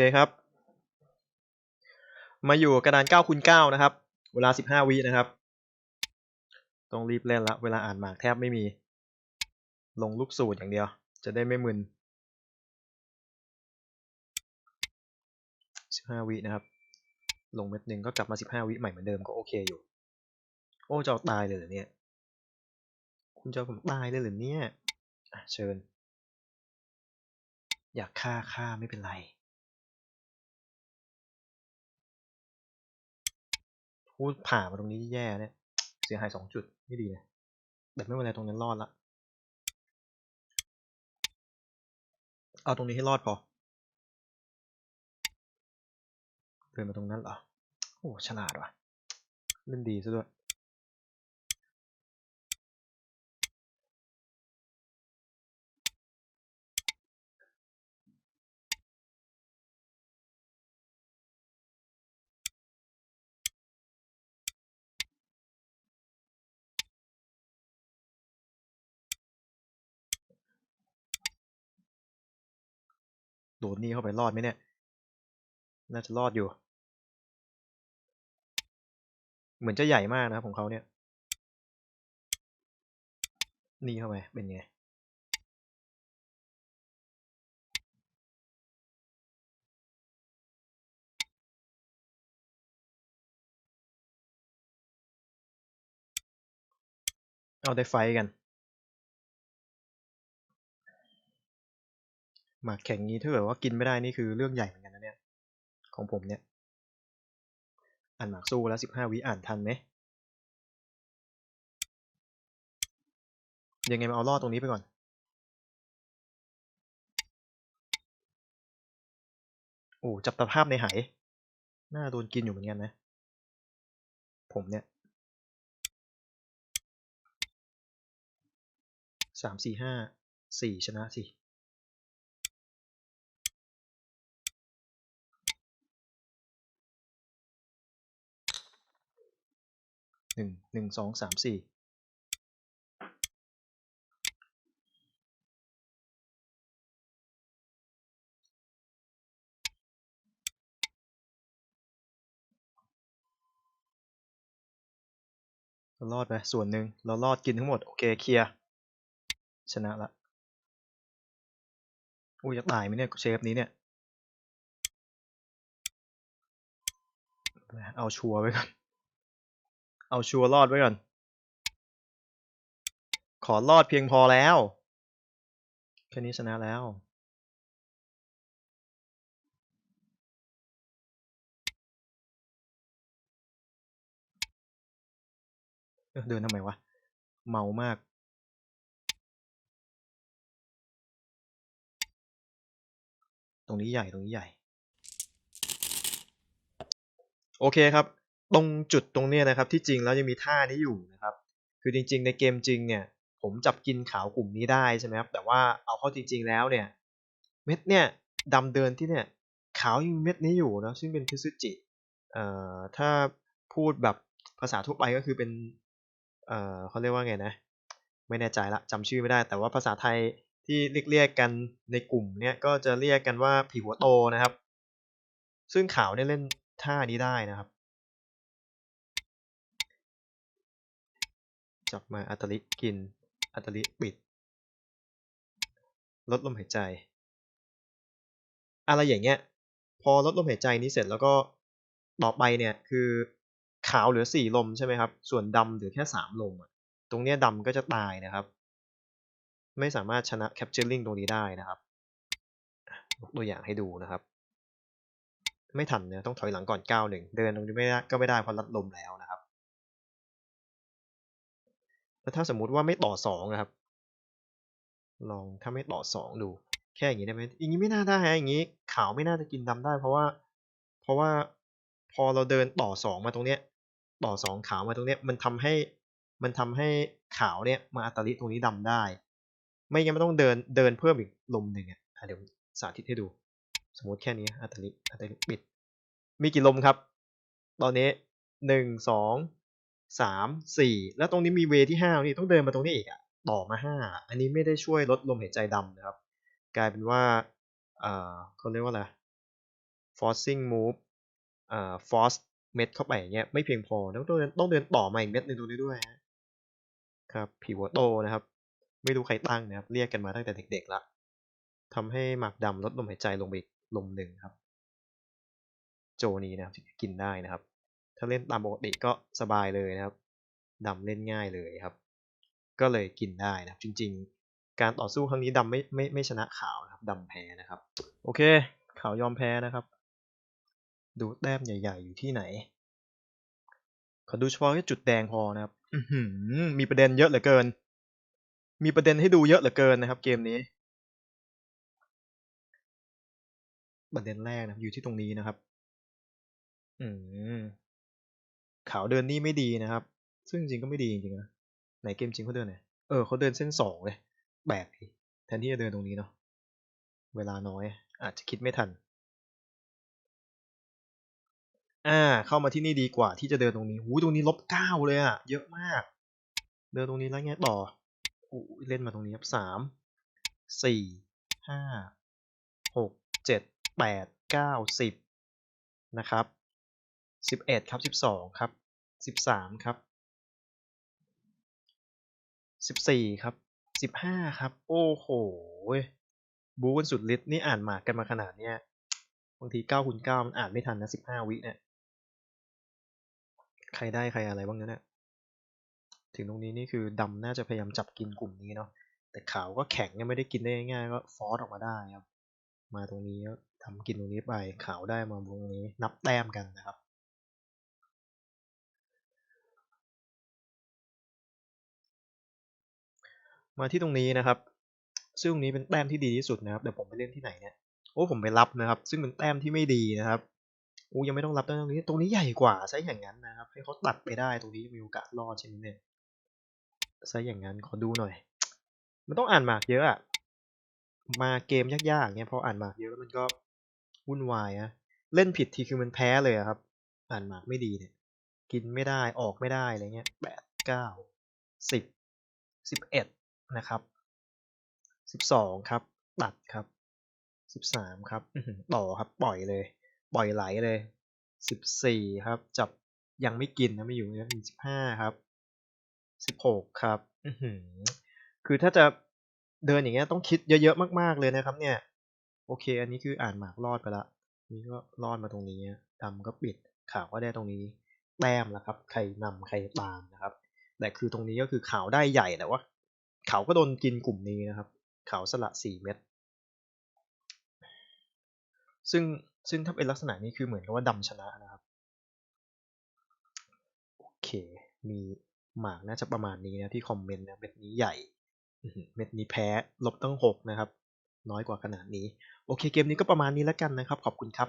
เคครับ มาอยู่กระดาน9คูณ9นะครับ เวลา 15 วินะครับ ต้องรีบเล่นละ เวลาอ่านหมากแทบไม่มี ลงลูกสูตรอย่างเดียว จะได้ไม่มึน 15 วินะครับ ลงเม็ดหนึ่งก็กลับมา 15 วิใหม่เหมือนเดิมก็โอเคอยู่ โอ้จะเอาตายเลยเหรอเนี่ย คุณจะเอาผมตายเลยเหรือเนี่ยเชิญ อยากฆ่าฆ่าไม่เป็นไร พูดผ่ามาตรงนี้แย่เนี่ย เสียหายสองจุดไม่ดีเลยแต่ไม่เป็นไรตรงนั้นรอดละ เอาตรงนี้ให้รอดพอ เดินมาตรงนั้นเหรอ โอ้ฉลาดว่ะ เล่นดีซะด้วย โดนนี่เข้าไปรอดไหมเนี่ย น่าจะรอดอยู่ เหมือนจะใหญ่มากนะครับของเขาเนี่ย นี่เข้าไปเป็นไง เอาได้ไฟกัน หมากแข่งนี้ถ้าเกิดว่ากินไม่ได้นี่คือเรื่องใหญ่เหมือนกันนะเนี่ย ของผมเนี่ย อ่านหมากสู้แล้วสิบห้าวิอ่านทันไหมยังไงมาเอารอดตรงนี้ไปก่อน โอ้จับตาภาพในหายน่าโดนกินอยู่เหมือนกันนะ ผมเนี่ยสามสี่ห้าสี่ชนะสิ หนึ่งหนึ่งสองสามสี่เรารอดไปส่วนหนึ่งเรารอดกินทั้งหมด โอเคเคลียร์ชนะละอุ้ยจะตายไหมเนี่ยเชฟนี้เนี่ย เอาชัวร์ไว้ก่อน เอาชัวร์รอดไว้ก่อน ขอรอดเพียงพอแล้ว แค่นี้ชนะแล้วเอ้อเดินทำไมวะ เมามากตรงนี้ใหญ่ตรงนี้ใหญ่ โอเคครับ ตรงจุดตรงเนี้ยนะครับที่จริงแล้วยังมีท่านี้อยู่นะครับ คือจริง ๆ ในเกมจริงเนี่ยผมจับกินขาวกลุ่มนี้ได้ใช่ไหมครับแต่ว่าเอาเข้าจริง ๆ แล้วเนี่ยเม็ดเนี่ยดำเดินที่เนี่ยขาวยังมีเม็ดนี้อยู่นะซึ่งเป็นพิซุจิเอ่อถ้าพูดแบบภาษาทั่วไปก็คือเป็นเอ่อเขาเรียกว่าไงนะไม่แน่ใจละจำชื่อไม่ได้แต่ว่าภาษาไทยที่เรียกเรียกกันในกลุ่มเนี่ยก็จะเรียกกันว่าผีหัวโตนะครับ ซึ่งขาวเนี่ยเล่นท่านี้ได้นะครับ จับมาอัตลิกิน อัตลิปิด ลดลมหายใจ อะไรอย่างเงี้ย พอลดลมหายใจนี้เสร็จแล้วก็ต่อไปเนี่ยคือขาวเหลือสี่ลมใช่ไหมครับ ส่วนดำเหลือแค่สามลมอะตรงเนี้ยดำก็จะตายนะครับ ไม่สามารถชนะ capturing ตรงนี้ได้นะครับยกตัวอย่างให้ดูนะครับ ไม่ทันเนี่ยต้องถอยหลังก่อนก้าวหนึ่งเดินตรงนี้ไม่ได้ก็ไม่ได้เพราะลัดลมแล้วนะ แล้วถ้าสมมุติว่าไม่ต่อสองนะครับ ลองถ้าไม่ต่อสองดู แค่อย่างนี้ได้ไหมอย่างนี้ไม่น่าได้ฮะอย่างนี้ขาวไม่น่าจะกินดำได้ เพราะว่า เพราะว่าพอเราเดินต่อสองมาตรงเนี้ย ต่อสองขาวมาตรงเนี้ยมันทำให้มันทำให้ขาวเนี่ยมาอัตลิตรงนี้ดำได้ ไม่งั้นมันต้องเดินเดินเพิ่มอีกลมหนึ่งอะอะเดี๋ยวสาธิตให้ดู สมมติแค่นี้อัตลิอัตลิปิด มีกี่ลมครับ ตอนนี้หนึ่งสอง สามสี่แล้วตรงนี้มีเวที่ห้านี่ต้องเดินมาตรงนี้อีกอะต่อมาห้าอันนี้ไม่ได้ช่วยลดลมหายใจดำนะครับ กลายเป็นว่าเออเขาเรียกว่าอะไร forcing move อ่า force เม็ดเข้าไปอย่างเงี้ยไม่เพียงพอต้องเดินต้องเดินต่อมาอีกเม็ดหนึ่งตรงนี้ด้วยฮะครับ pivoto นะครับ ไม่รู้ใครตั้งนะครับ เรียกกันมาตั้งแต่เด็กๆละทำให้หมากดำลดลมหายใจลงไปอีกลมหนึ่งครับ โจนี้นะครับกินได้นะครับ ถ้าเล่นตามปกติก็สบายเลยนะครับดำเล่นง่ายเลยครับ ก็เลยกินได้นะครับ จริง ๆ การต่อสู้ครั้งนี้ดำไม่ไม่ไม่ชนะขาวนะครับดำแพ้นะครับ โอเค ขาวยอมแพ้นะครับ ดูแต้มใหญ่ ๆ อยู่ที่ไหน ขอดูเฉพาะแค่จุดแดงพอนะครับอืมีประเด็นเยอะเหลือเกิน มีประเด็นให้ดูเยอะเหลือเกินนะครับ เกมนี้ประเด็นแรกนะอยู่ที่ตรงนี้นะครับ อืม ขาวเดินนี่ไม่ดีนะครับ ซึ่งจริงก็ไม่ดีจริงๆนะไหนเกมจริงเขาเดินไหนเออเขาเดินเส้นสองเลยแบกแทนที่จะเดินตรงนี้เนาะเวลาน้อย อาจจะคิดไม่ทัน อ่า เข้ามาที่นี่ดีกว่าที่จะเดินตรงนี้หูตรงนี้ลบเก้าเลยอะเยอะมาก เดินตรงนี้แล้วไงต่ออู้เล่นมาตรงนี้ครับสามสี่ห้าหกเจ็ดแปดเก้าสิบนะครับ สิบเอ็ดครับสิบสองครับสิบสามครับสิบสี่ครับสิบห้าครับ โอ้โหบูกันสุดฤทธิ์นี่อ่านหมากกันมาขนาดเนี้ยบางทีเก้าคูณเก้ามันอ่านไม่ทันนะสิบห้าวิเนี่ยใครได้ใครอะไรบ้างเนี่ยถึงตรงนี้นี่คือดำน่าจะพยายามจับกินกลุ่มนี้เนาะแต่ขาวก็แข็งยังไม่ได้กินได้ง่ายๆก็ฟอสออกมาได้ครับ มาตรงนี้ก็ทำกินตรงนี้ไปขาวได้มาตรงนี้นับแต้มกันนะครับ มาที่ตรงนี้นะครับ ซึ่งตรงนี้เป็นแต้มที่ดีที่สุดนะครับเดี๋ยวผมไปเล่นที่ไหนเนี่ยโอ้ผมไปรับนะครับ ซึ่งเป็นแต้มที่ไม่ดีนะครับอู้ยังไม่ต้องรับตรงนี้ ตรงนี้ใหญ่กว่าใช่อย่างนั้นนะครับ ให้เขาตัดไปได้ตรงนี้มีโอกาสรอดใช่ไหมเนี่ยใช่อย่างนั้นขอดูหน่อย มันต้องอ่านหมากเยอะอะมาเกมยากๆเนี่ยพออ่านหมากเยอะแล้วมันก็วุ่นวายอะเล่นผิดทีคือมันแพ้เลยครับ อ่านหมากไม่ดีเนี่ย กินไม่ได้ออกไม่ได้อะไรเงี้ยแปดเก้าสิบสิบเอ็ด นะครับสิบสองครับ ตัดครับสิบสามครับต่อครับปล่อยเลย ปล่อยไหลเลยสิบสี่ครับ จับยังไม่กินนะไม่อยู่นี่ยสิบห้าครับสิบหกครับคือถ้าจะเดินอย่างเงี้ยต้องคิดเยอะๆมาก ๆเลยนะครับ เนี่ย โอเค อันนี้คืออ่านหมากรอดไปละนี่ก็รอดมาตรงนี้ดำก็ปิดขาวก็ได้ตรงนี้แต้มแล้วครับ ใครนำใครตามนะครับ แต่คือตรงนี้ก็คือขาวได้ใหญ่แต่ว่า เขาก็โดนกินกลุ่มนี้นะครับ เขาสละสี่เม็ดซึ่งซึ่งถ้าเป็นลักษณะนี้คือเหมือนกับว่าดำชนะนะครับ โอเค มีหมากน่าจะประมาณนี้นะที่คอมเมนต์นะเม็ดนี้ใหญ่เม็ดนี้แพ้ลบตั้งหกนะครับ น้อยกว่าขนาดนี้ โอเคเกมนี้ก็ประมาณนี้แล้วกันนะครับ ขอบคุณครับ